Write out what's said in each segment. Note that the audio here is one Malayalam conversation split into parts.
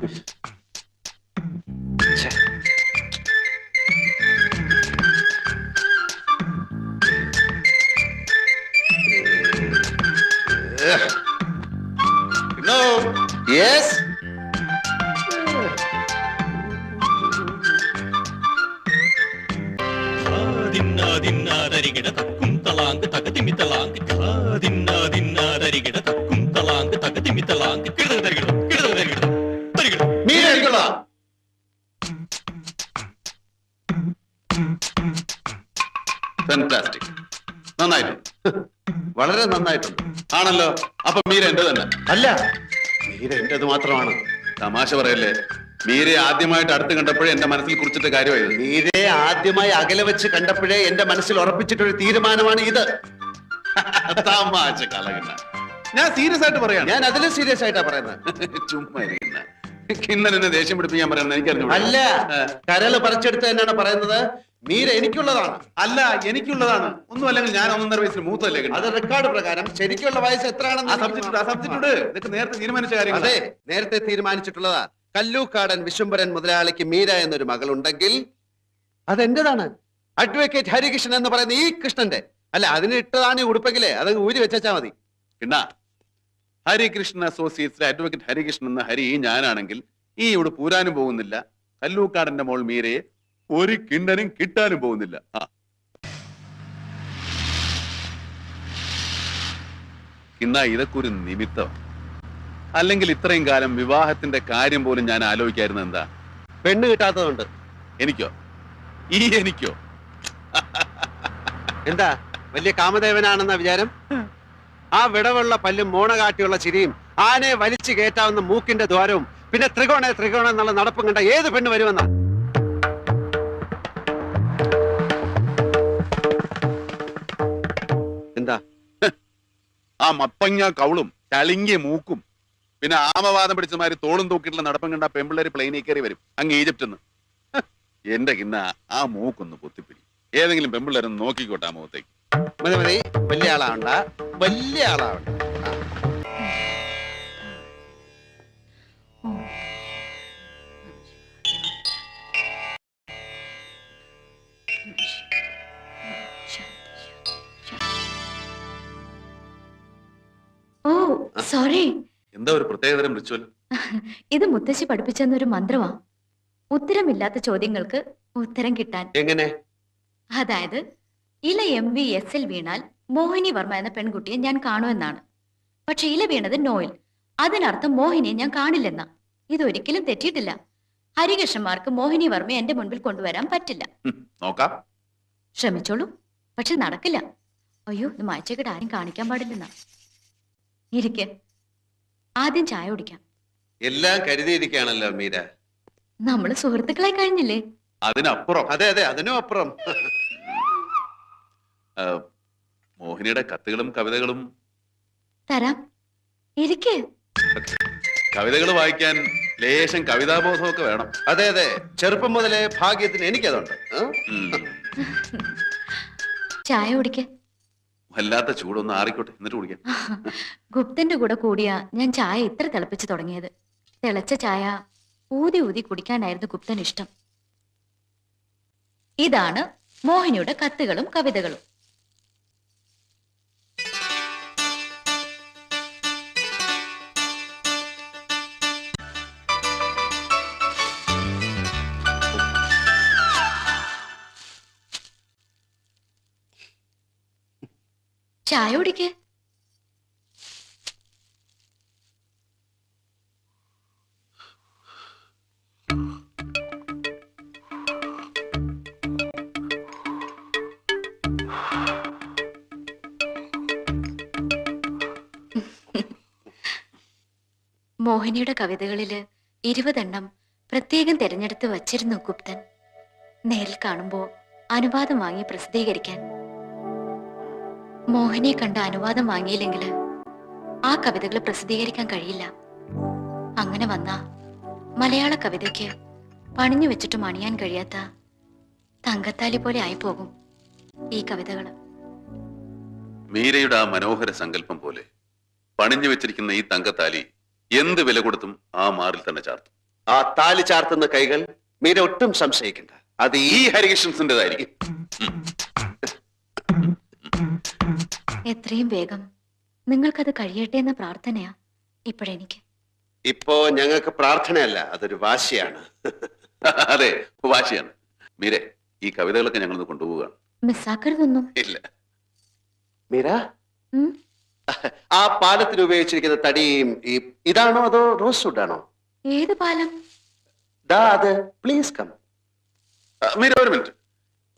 No. Yes. தின்னாதின்னாதரிகிட தக்கும் தலாங்கு தகதிமி தலாங்கு தின்னாதின்னாதரிகிட தக்கும் தலாங்கு தகதிமி தலாங்கு கிடுதரிகிடும் ഫാന്റാസ്റ്റിക് നന്നായിട്ടുണ്ട്. വളരെ നന്നായിട്ടുണ്ട്. ആണല്ലോ? അപ്പൊ മീര എന്റെ തന്നെ? അല്ല. മീര എന്റേത് മാത്രമാണ്. തമാശ പറയല്ലേ? മീരയെ ആദ്യമായിട്ട് അടുത്ത് കണ്ടപ്പോഴേ എന്റെ മനസ്സിൽ കുറിച്ചിട്ട് കാര്യമായിരുന്നു. മീരയെ ആദ്യമായി അകലെ വെച്ച് കണ്ടപ്പോഴേ എന്റെ മനസ്സിൽ ഉറപ്പിച്ചിട്ടൊരു തീരുമാനമാണ് ഇത്. തമാശ കലകിന്ന ഞാൻ സീരിയസ് ആയിട്ട് പറയാം ഞാൻ അതിലും സീരിയസ് ആയിട്ടാ പറയുന്നത്. ചുമ്മാ എന്നെ ദേഷ്യം പിടിപ്പിക്കാൻ പറയുന്നത് എനിക്കറിഞ്ഞു അല്ല. കരൾ പറിച്ചെടുത്ത് തന്നെയാണ് പറയുന്നത്. മീര എനിക്കുള്ളതാണ്. അല്ല എനിക്കുള്ളതാണ്. ഒന്നും അല്ലെങ്കിൽ ഞാൻ ഒന്നര വയസ്സിന് മൂത്തല്ലേ അത് റെക്കോർഡ് പ്രകാരം ശരിക്കുള്ള വയസ്സ് എത്രയാണെന്ന് സബ്ജക്റ്റ് ഇതൊക്കെ നേരത്തെ തീരുമാനിച്ച കാര്യം അതെ നേരത്തെ തീരുമാനിച്ചിട്ടുള്ളതാ. കല്ലൂക്കാടൻ വിശ്വംഭരൻ മുതലാളിക്ക് മീര എന്നൊരു മകൾ ഉണ്ടെങ്കിൽ അതെന്റേതാണ്? അഡ്വക്കേറ്റ് ഹരികൃഷ്ണൻ എന്ന് പറയുന്ന ഈ കൃഷ്ണന്റെ. അല്ല അതിന് ഇട്ടതാണ് ഈ ഉടുപ്പെങ്കിലേ അത് ഊരി വെച്ചാ മതി. പിന്നെ ഹരികൃഷ്ണൻ അസോസിയേറ്റ്സിലെ അഡ്വക്കേറ്റ് ഹരികൃഷ്ണൻ എന്ന ഹരി ഞാനാണെങ്കിൽ ഈ ഇവിടെ പൂരാനും പോകുന്നില്ല. കല്ലൂക്കാടന്റെ മോൾ മീരയെ ഒരു കിണ്ടനും കിട്ടാനും പോകുന്നില്ല. ആ. ഇന്നാ ഇതൊക്കെ ഒരു നിമിത്തം. അല്ലെങ്കിൽ ഇത്രയും കാലം വിവാഹത്തിന്റെ കാര്യം പോലും ഞാൻ ആലോചിക്കായിരുന്നു എന്താ? പെണ്ണ് കിട്ടാത്തതുണ്ട് എനിക്കോ? ഈ എനിക്കോ? എന്താ? വലിയ കാമദേവനാണെന്ന വിചാരം? ആ വിടവുള്ള പല്ലും മോണ കാട്ടിയുള്ള ചിരിയും ആനയെ വലിച്ചു കയറ്റാവുന്ന മൂക്കിന്റെ ദ്വാരവും പിന്നെ ത്രികോണ ത്രികോണ എന്നുള്ള നടപ്പും കണ്ട ഏത് പെണ്ണ് വരുമെന്ന? ആ മത്തങ്ങ കവളും ചളിങ്ങിയ മൂക്കും. പിന്നെ ആമവാദം പിടിച്ച മാതിരി തോളും തൂക്കിയിട്ടുള്ള നടപ്പം കണ്ട പെമ്പിള്ളേര് പ്ലെയിനിൽ കയറി വരും. അങ്ങ് ഈജിപ്തിൽ നിന്ന്. എന്റെ കിന്ന ആ മൂക്കൊന്ന് പൊത്തിപ്പിടി. ഏതെങ്കിലും പെമ്പിള്ളേരൊന്ന് നോക്കിക്കോട്ടെ ആ മുഖത്തേക്ക്. മതി. വലിയ ആളാവണ്ട. വലിയ ആളാവണ്ട. സോറി. എന്താ ഒരു പ്രത്യേകതരം റിച്വൽ ഇത് മുത്തശ്ശി പഠിപ്പിച്ചെന്നൊരു മന്ത്രമാ. ഉത്തരമില്ലാത്ത ചോദ്യങ്ങൾക്ക് ഉത്തരം കിട്ടാൻ. എങ്ങനെ? അതായത് ഇല എം വി എസ് എൽ വീണാൽ മോഹിനി വർമ്മ എന്ന പെൺകുട്ടിയെ ഞാൻ കാണുമെന്നാണ് പക്ഷെ ഇല വീണത് നോയിൽ അതിനർത്ഥം മോഹിനിയെ ഞാൻ കാണില്ലെന്ന. ഇതൊരിക്കലും തെറ്റിയിട്ടില്ല. ഹരികൃഷ്ണന്മാർക്ക് മോഹിനി വർമ്മ എന്റെ മുൻപിൽ കൊണ്ടുവരാൻ പറ്റില്ല. നോക്കാം. ശ്രമിച്ചോളൂ. പക്ഷെ നടക്കില്ല. അയ്യോ ഇത് മായച്ചേക്കിട്ട് ആരും കാണിക്കാൻ പാടില്ലെന്നാ. ഇരിക്കെ. ആദ്യം ചായ കുടിക്കാം. എല്ലാം കരുതിയിരിക്കുകയാണല്ലോ മീര. നമ്മൾ സുഹൃത്തുക്കളെ കഴിഞ്ഞില്ലേ? അതിനപ്പുറം. അതെ അതെ അതിനും അപ്പുറം. മോഹിനിയുടെ കത്തുകളും കവിതകളും. തരാം. ഇരിക്കേ. കവിതകൾ വായിക്കാൻ ലേശം കവിതാബോധമൊക്കെ വേണം. അതെ അതെ ചെറുപ്പം മുതലേ ഭാഗ്യത്തിന് എനിക്കതുണ്ട്. ചായ കുടിക്കേ. വല്ലാത്ത ചൂടൊന്നും ആറിക്കോട്ടെ എന്നിട്ട് കുടിക്കാം. ഗുപ്തന്റെ കൂടെ കൂടിയാ ഞാൻ ചായ ഇത്ര തിളപ്പിച്ചു തുടങ്ങിയത്. തിളച്ച ചായ ഊതി ഊതി കുടിക്കാനായിരുന്നു ഗുപ്തൻ ഇഷ്ടം ഇതാണ് മോഹിനിയുടെ കത്തുകളും കവിതകളും. ചായ കുടിക്ക. മോഹിനിയുടെ കവിതകളിൽ ഇരുപതെണ്ണം പ്രത്യേകം തിരഞ്ഞെടുത്ത് വച്ചിരുന്നു ഗുപ്തൻ. നേരിൽ കാണുമ്പോൾ അനുവാദം വാങ്ങി പ്രസിദ്ധീകരിക്കാൻ. മോഹിനിയെ കണ്ട അനുവാദം വാങ്ങിയില്ലെങ്കിൽ ആ കവിതകൾ പ്രസിദ്ധീകരിക്കാൻ കഴിയില്ല. അങ്ങനെ വന്ന മലയാള കവിതയ്ക്ക് പണിഞ്ഞു വെച്ചിട്ട് മണിയാൻ കഴിയാത്ത തങ്കത്താലി പോലെ ആയി പോകും ഈ കവിതകൾ മീരയുടെ ആ മനോഹര സങ്കല്പം പോലെ പണിഞ്ഞു വെച്ചിരിക്കുന്ന ഈ തങ്കത്താലി എന്ത് വില കൊടുത്തും ആ മാറിൽ തന്നെ ചാർത്തും. ആ താലി ചാർത്തുന്ന കൈകൾ മീര ഒട്ടും സംശയിക്കണ്ട. അത് ഈ ഈ ഹരികൃഷ്ണൻസിന്റെതായിരിക്കും എത്രയും വേഗം. നിങ്ങൾക്കത് കഴിയട്ടെ എന്ന പ്രാർത്ഥനയാ ഇപ്പോഴെനിക്ക്. ഇപ്പോ ഞങ്ങൾക്ക് പ്രാർത്ഥനയല്ല അതൊരു വാശിയാണ്. അതെ വാശിയാണ്. മീരെ ഈ കവിതകളൊക്കെ ഞങ്ങൾ കൊണ്ടുപോവുകയാണ്. മിസ്സാക്കരുതൊന്നും ഇല്ല. മീര? ഉം? ആ പാലത്തിന് ഉപയോഗിച്ചിരിക്കുന്ന തടിയും ഈ ഇതാണോ അതോ റോസ് വുഡ് ആണോ ഏത് പാലം? ദാ അത് പ്ലീസ് കം. മീര ഒരു മിനിറ്റ്.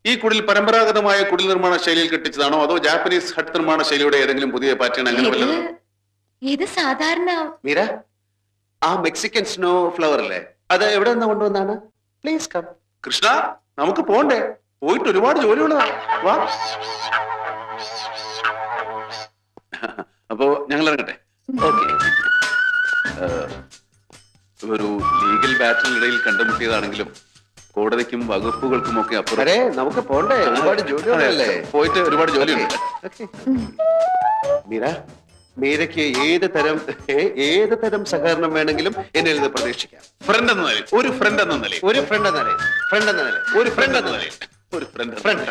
ഈ കുടിൽ പരമ്പരാഗതമായ കുടിൽ നിർമ്മാണ ശൈലിയിൽ കെട്ടിച്ചതാണോ? അതോ ജാപ്പനീസ് ഹട്ട് നിർമ്മാണ ശൈലിയുടെ ഏതെങ്കിലും പുതിയ പാറ്റേൺ അങ്ങനെ വല്ലതും? ഇത് സാധാരണ മീര ആ മെക്സിക്കൻ സ്നോ ഫ്ലവർ അല്ലേ? അത് എവിടെ നിന്ന് കൊണ്ടുവന്നാണ്? Please come. കൃഷ്ണ നമുക്ക് പോണ്ടേ. പോയിട്ട് ഒരുപാട് ജോലിയുള്ളതാ. വാ. അപ്പോ ഞങ്ങൾ ഇറങ്ങട്ടെ ഓക്കെ ഒരു ലീഗൽ ബാറ്റിനിടയിൽ കണ്ടുമുട്ടിയതാണെങ്കിലും കോടതിക്കും വകുപ്പുകൾക്കും ഒക്കെ അപ്പുറം നമുക്ക് പോണ്ടേ? ഒരുപാട് ജോലികളല്ലേ പോയിട്ട് ഒരുപാട് ജോലിയുണ്ട്. മീര മീരയ്ക്ക് ഏത് തരം ഏത് തരം സഹകരണം വേണമെങ്കിലും എന്നിൽ നിന്ന് പ്രതീക്ഷിക്കാം. ഫ്രണ്ട് എന്ന നിലയിൽ. ഒരു ഫ്രണ്ട് എന്ന നിലയിൽ ഒരു ഫ്രണ്ട് എന്ന നിലയിൽ. ഫ്രണ്ട് എന്ന നിലയിൽ. ഒരു ഫ്രണ്ട് എന്ന നിലയിൽ. ഒരു ഫ്രണ്ട് ഫ്രണ്ട്